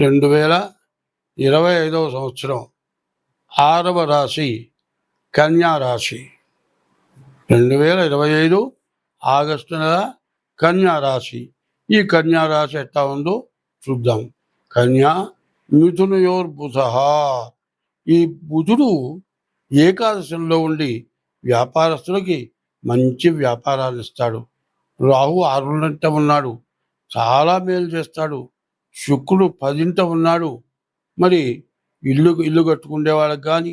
రెండు వేల ఇరవై ఐదవ సంవత్సరం ఆరవ రాశి కన్యా రాశి. రెండు వేల ఇరవై ఐదు ఆగస్టు నెల కన్యా రాశి. ఈ కన్యా రాశి ఎట్లా ఉందో చూద్దాం. కన్యా మిథునయోర్బుధ. ఈ బుధుడు ఏకాదశంలో ఉండి వ్యాపారస్తులకి మంచి వ్యాపారాలు ఇస్తాడు. రాహు ఆరులంట ఉన్నాడు. చాలా మేలు చేస్తాడు. శుక్రుడు పదింట ఉన్నాడు. మరి ఇల్లు ఇల్లు కట్టుకునే వాళ్ళకి కానీ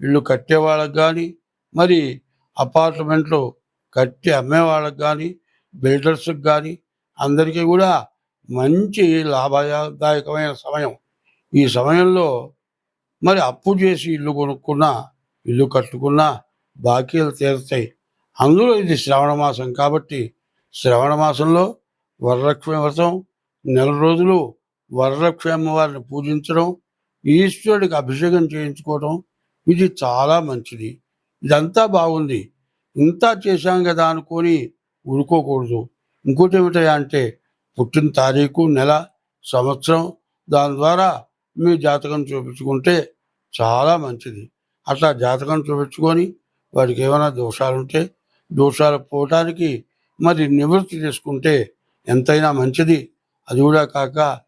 ఇల్లు కట్టే వాళ్ళకి కానీ మరి అపార్ట్మెంట్లు కట్టి అమ్మే వాళ్ళకి కానీ బిల్డర్స్కి కానీ అందరికీ కూడా మంచి లాభదాయకమైన సమయం. ఈ సమయంలో మరి అప్పు చేసి ఇల్లు కొనుక్కున్నా ఇల్లు కట్టుకున్నా బాకీలు తీరుతాయి. అందులో ఇది శ్రావణ మాసం కాబట్టి శ్రావణ మాసంలో వరలక్ష్మి వ్రతం నెల రోజులు వరలక్ష్మి వారిని పూజించడం ఈశ్వరుడికి అభిషేకం చేయించుకోవడం ఇది చాలా మంచిది. ఇదంతా బాగుంది. ఇంత చేశాం కదా అనుకొని ఊరుకోకూడదు. ఇంకోటి ఏమిటయా అంటే పుట్టిన తారీఖు నెల సంవత్సరం దాని ద్వారా మీ జాతకం చూపించుకుంటే చాలా మంచిది. అట్లా జాతకం చూపించుకొని వారికి ఏమైనా దోషాలు ఉంటే దోషాలు పోవటానికి మరి నివృత్తి చేసుకుంటే ఎంతైనా మంచిది. అది కూడా కాక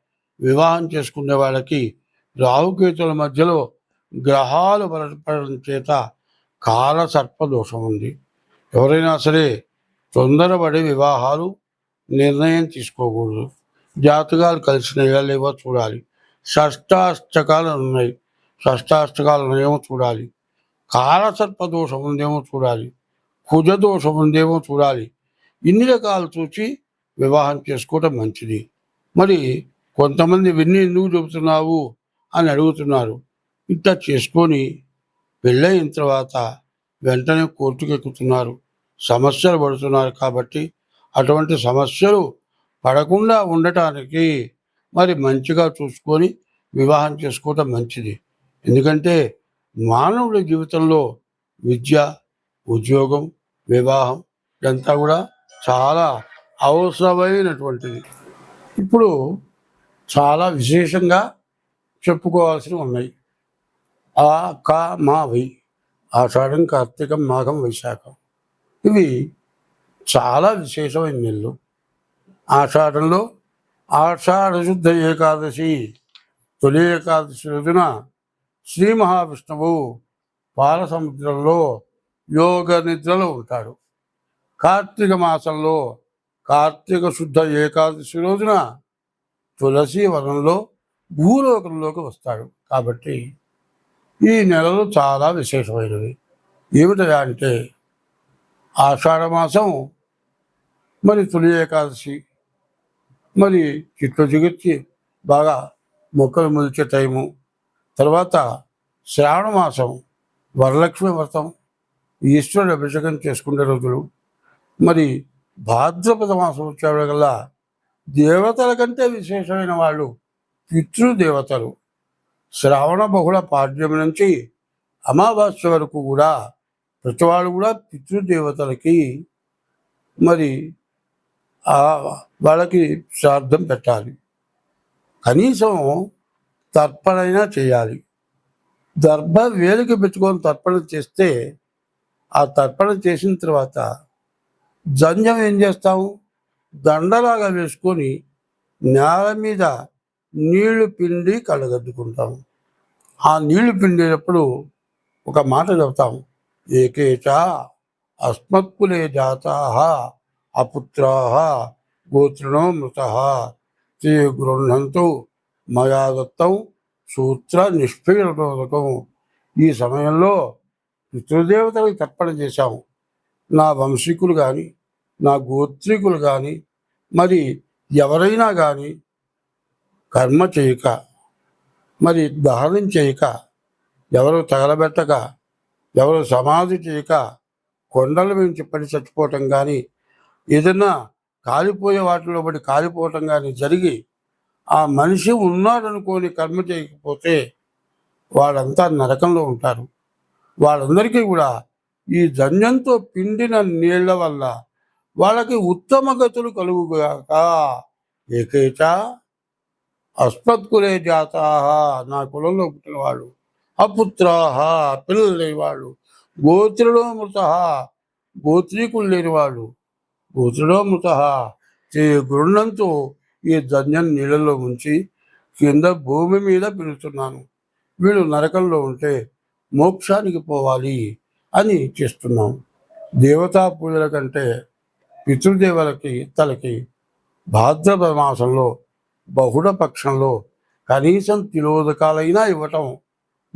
వివాహం చేసుకునే వాళ్ళకి రాహుకేతుల మధ్యలో గ్రహాలు బలపడడం చేత కాల సర్ప దోషం ఉంది. ఎవరైనా సరే తొందరపడి వివాహాలు నిర్ణయం తీసుకోకూడదు. జాతకాలు కలిసినయా లేవో చూడాలి. షష్టాష్టకాలు ఉన్నాయి. షష్టాష్టకాలు ఉన్నాయేమో చూడాలి. కాలసర్ప దోషం ఉందేమో చూడాలి. కుజ దోషం ఉందేమో చూడాలి. ఇన్ని రకాలు చూసి వివాహం చేసుకోవటం మంచిది. మరి కొంతమంది విన్ని ఎందుకు చెబుతున్నావు? అని అడుగుతున్నారు. ఇట్లా చేసుకొని పెళ్ళయిన తర్వాత వెంటనే కోర్టుకు ఎక్కుతున్నారు సమస్యలు పడుతున్నారు కాబట్టి అటువంటి సమస్యలు పడకుండా ఉండటానికి మరి మంచిగా చూసుకొని వివాహం చేసుకోవటం మంచిది. ఎందుకంటే మానవుడి జీవితంలో విద్య ఉద్యోగం వివాహం ఇదంతా కూడా చాలా అవసరమైనటువంటిది. ఇప్పుడు చాలా విశేషంగా చెప్పుకోవాల్సినవి ఉన్నాయి. ఆ కా మా వై ఆషాఢం కార్తీకం మాఘం వైశాఖం. ఇవి చాలా విశేషమైన నెలలు. ఆషాఢంలో ఆషాఢశుద్ధ ఏకాదశి తొలి ఏకాదశి రోజున శ్రీ మహావిష్ణువు పాలసముద్రంలో యోగ నిద్రలో ఉంటాడు. కార్తీక మాసంలో కార్తీక శుద్ధ ఏకాదశి రోజున తులసి వనంలో భూలోకంలోకి వస్తాడు. కాబట్టి ఈ నెలలు చాలా విశేషమైనవి ఏమిటా అంటే ఆషాఢ మాసం మరి తొలి ఏకాదశి మరి చిట్లు చిగుర్చి బాగా మొక్కలు మొలిచే టైము తర్వాత శ్రావణ మాసం వరలక్ష్మి వ్రతం ఈశ్వరుడు అభిషేకం చేసుకునే రోజులు మరి భాద్రపద మాసం వచ్చేవాళ్ళకల్లా దేవతల కంటే విశేషమైన వాళ్ళు పితృదేవతలు. శ్రావణ బహుళ పాడ్యం నుంచి అమావాస్య వరకు కూడా ప్రతి వాళ్ళు కూడా పితృదేవతలకి మరి వాళ్ళకి శ్రాద్ధం పెట్టాలి. కనీసం తర్పణైనా చేయాలి. దర్భ వేలికి పెట్టుకొని తర్పణ చేస్తే ఆ తర్పణ చేసిన తర్వాత జంజం ఏం చేస్తాము దండలాగా వేసుకొని నేల మీద నీళ్ళు పిండి కళ్ళగద్దుకుంటాము ఆ నీళ్ళు పిండేటప్పుడు ఒక మాట చెబుతాం. ఏకేచ అస్మత్కులే జాతా అపుత్రా గోత్రణో మృత తే గృహంతో మయా దత్తం సూత్ర నిష్పీడకం ఈ సమయంలో పితృదేవతలకు తర్పణ చేశాము నా వంశీకులు కానీ నా గోత్రికులు కానీ మరి ఎవరైనా కానీ కర్మ చేయక మరి దహనం చేయక ఎవరు తగలబెట్టక ఎవరు సమాధి చేయక కొండల నుంచి పడి చచ్చిపోవటం కానీ ఏదైనా కాలిపోయే వాటిలో పడి కాలిపోవటం కానీ జరిగి ఆ మనిషి ఉన్నాడనుకోని కర్మ చేయకపోతే వాళ్ళంతా నరకంలో ఉంటారు. వాళ్ళందరికీ కూడా ఈ ధన్యంతో పిండిన నీళ్ళ వల్ల వాళ్ళకి ఉత్తమ గతులు కలుగుగాక. ఏకేత అస్మత్కులే జాతా నా కులంలో పుట్టినవాళ్ళు అపుత్రాహ పిల్లలు లేనివాళ్ళు గోత్రులో మృత గోత్రీకులు లేనివాళ్ళు గోత్రులో మృత చే గురుణంతో ఈ ధన్యం నీళ్ళలో ఉంచి కింద భూమి మీద పిలుతున్నాను వీళ్ళు నరకంలో ఉంటే మోక్షానికి పోవాలి అని చేస్తున్నాం. దేవతా పూజల కంటే పితృదేవులకి తలకి భాద్రపద మాసంలో బహుళ పక్షంలో కనీసం తిలోదకాలైనా ఇవ్వటం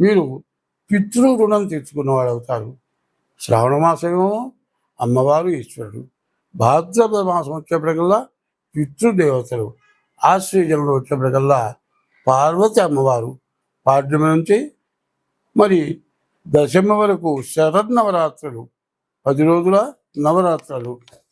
మీరు పితృ రుణం తెచ్చుకున్నవాడు అవుతారు. శ్రావణ మాసమేమో అమ్మవారు ఈశ్వరుడు. భాద్రపద మాసం వచ్చేప్పటికల్లా పితృదేవతలు. ఆశ్రయంలో వచ్చేప్పటికల్లా పార్వతి అమ్మవారు. పాడ్యమి నుంచి మరి దశమి వరకు శరన్నవరాత్రులు పది రోజుల నవరాత్రులు.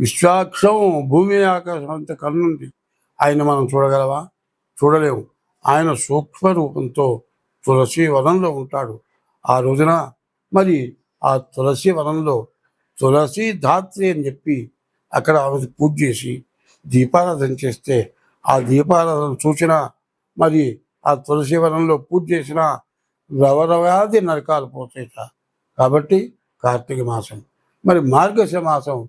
విశ్వాక్షం భూమి ఆకాశం అంత కన్నుండి ఆయన మనం చూడగలవా? చూడలేము. ఆయన సూక్ష్మ రూపంతో తులసి వనంలో ఉంటాడు. ఆ రోజున మరి ఆ తులసి వనంలో తులసి ధాత్రి అని చెప్పి అక్కడ ఆమె పూజ చేసి దీపారాధన చేస్తే ఆ దీపారాధన సూచన మరి ఆ తులసి వనంలో పూజ చేసిన రవరవాది నరకాలు పోతాయిట. కాబట్టి కార్తీక మాసం. మరి మార్గశ మాసం